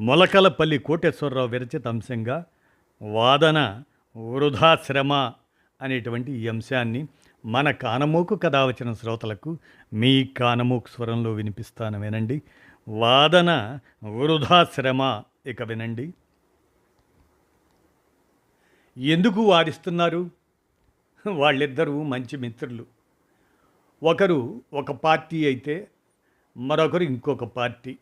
మొలకలపల్లి కోటేశ్వరరావు విరచిత అంశంగా వాదన వృధా శ్రమ అనేటువంటి ఈ అంశాన్ని మన కానమోకు కథ వచ్చిన శ్రోతలకు మీ కానమోకు స్వరంలో వినిపిస్తాను వినండి. వాదన వృధా శ్రమ ఇక వినండి. ఎందుకు వారిస్తున్నారు వాళ్ళిద్దరూ మంచి మిత్రులు. ఒకరు ఒక పార్టీ అయితే మరొకరు ఇంకొక పార్టీ.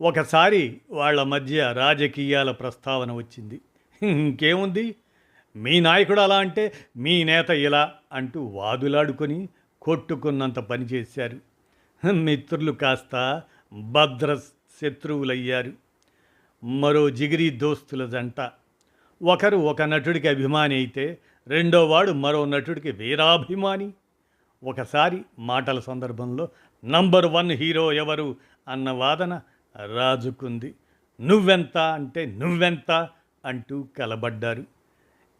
ఒకసారి వాళ్ళ మధ్య రాజకీయాల ప్రస్తావన వచ్చింది. ఇంకేముంది? మీ నాయకుడు అలా అంటే మీ నేత ఇలా అంటూ వాదులాడుకొని కొట్టుకున్నంత పని చేశారు. మిత్రులు కాస్త భద్ర శత్రువులయ్యారు మరో జిగిరి దోస్తుల జంట. ఒకరు ఒక నటుడికి అభిమాని అయితే రెండో వాడు మరో నటుడికి వీరాభిమాని. ఒకసారి మాటల సందర్భంలో నంబర్ వన్ హీరో ఎవరు అన్న వాదన రాజుకుంది. నువ్వెంత అంటే నువ్వెంత అంటూ కలబడ్డారు.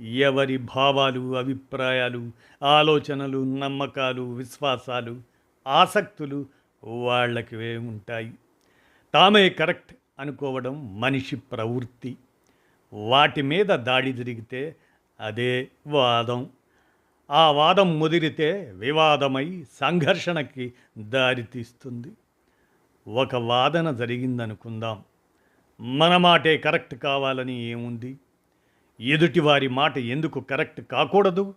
ఎవరి భావాలు అభిప్రాయాలు ఆలోచనలు నమ్మకాలు విశ్వాసాలు ఆసక్తులు వాళ్ళకి ఉంటాయి. తామే కరెక్ట్ అనుకోవడం మనిషి ప్రవృత్తి. వాటి మీద దాడి జరిగితే అదే వాదం. ఆ వాదం ముదిరితే వివాదమై సంఘర్షణకి దారితీస్తుంది. ఒక వాదన జరిగిందనుకుందాం. మన మాటే కరెక్ట్ కావాలని ఏముంది? ఎదుటివారి మాట ఎందుకు కరెక్ట్ కాకూడదు?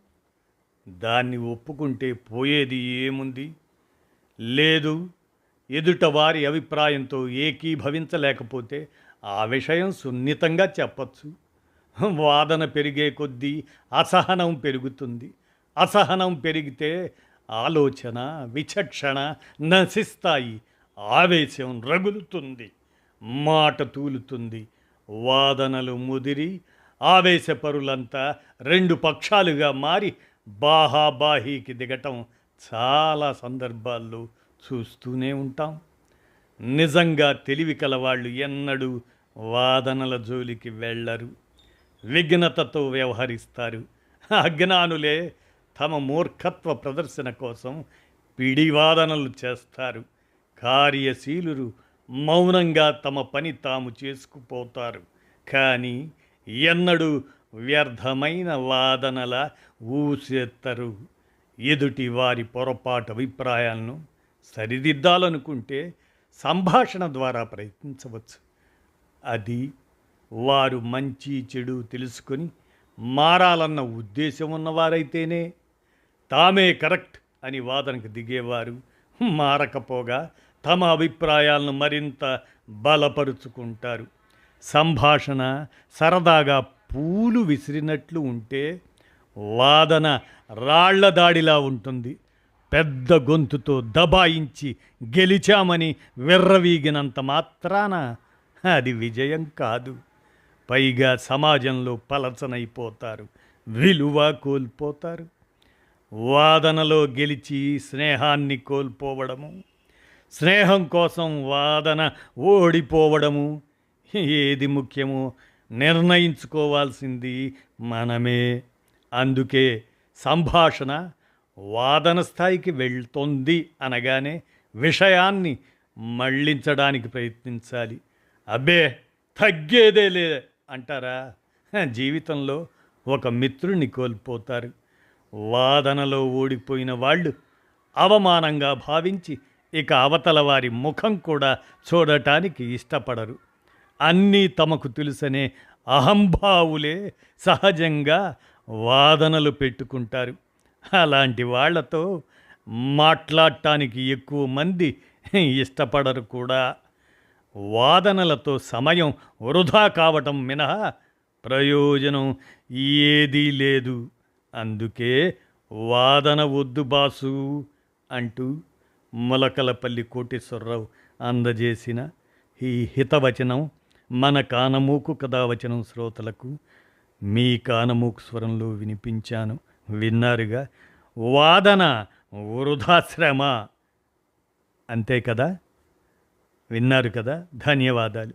దాన్ని ఒప్పుకుంటే పోయేది ఏముంది? లేదు ఎదుటవారి అభిప్రాయంతో ఏకీభవించలేకపోతే ఆ విషయం సున్నితంగా చెప్పచ్చు. వాదన పెరిగే కొద్దీ అసహనం పెరుగుతుంది. అసహనం పెరిగితే ఆలోచన విచక్షణ నశిస్తాయి. ఆవేశం రగులుతుంది మాట తూలుతుంది వాదనలు ముదిరి ఆవేశపరులంతా రెండు పక్షాలుగా మారి బాహాబాహీకి దిగటం చాలా సందర్భాల్లో చూస్తూనే ఉంటాం. నిజంగా తెలివి కలవాళ్ళు ఎన్నడూ వాదనల జోలికి వెళ్ళరు. విఘ్నతతో వ్యవహరిస్తారు. అజ్ఞానులే తమ మూర్ఖత్వ ప్రదర్శన కోసం పిడివాదనలు చేస్తారు. కార్యశీలురు మౌనంగా తమ పని తాము చేసుకుపోతారు. కానీ ఎన్నడూ వ్యర్థమైన వాదనల ఊసెత్తరు. ఎదుటి వారి పొరపాటు అభిప్రాయాలను సరిదిద్దాలనుకుంటే సంభాషణ ద్వారా ప్రయత్నించవచ్చు. అది వారు మంచి చెడు తెలుసుకొని మారాలన్న ఉద్దేశం ఉన్నవారైతేనే తామే కరెక్ట్ అని వాదనకు దిగేవారు మారకపోగా తమ అభిప్రాయాలను మరింత బలపరుచుకుంటారు. సంభాషణ సరదాగా పూలు విసిరినట్లు ఉంటే వాదన రాళ్ళ దాడిలా ఉంటుంది. పెద్ద గొంతుతో దబాయించి గెలిచామని విర్రవీగినంత మాత్రాన అది విజయం కాదు. పైగా సమాజంలో పలచనైపోతారు. విలువ కోల్పోతారు. వాదనలో గెలిచి స్నేహాన్ని కోల్పోవడము స్నేహం కోసం వాదన ఓడిపోవడము ఏది ముఖ్యమో నిర్ణయించుకోవాల్సింది మనమే. అందుకే సంభాషణ వాదన స్థాయికి వెళ్తుంది అనగానే విషయాన్ని మళ్ళించడానికి ప్రయత్నించాలి. అబ్బే తగ్గేదే లే అంటారా? జీవితంలో ఒక మిత్రుని కోల్పోతారు. వాదనలో ఓడిపోయిన వాళ్ళు అవమానంగా భావించి ఇక అవతల వారి ముఖం కూడా చూడటానికి ఇష్టపడరు. అన్నీ తమకు తెలుసనే అహంభావులే సహజంగా వాదనలు పెట్టుకుంటారు. అలాంటి వాళ్ళతో మాట్లాడటానికి ఎక్కువ మంది ఇష్టపడరు కూడా. వాదనలతో సమయం వృధా కావటం మినహా ప్రయోజనం ఏదీ లేదు. అందుకే వాదన వద్దు బాసు అంటూ మొలకలపల్లి కోటేశ్వరరావు అందజేసిన ఈ హితవచనం మన కానమూకు కథావచనం శ్రోతలకు మీ కానమూకు స్వరంలో వినిపించాను. విన్నారుగా? వాదన వృధాశ్రమ. అంతే కదా? విన్నారు కదా? ధన్యవాదాలు.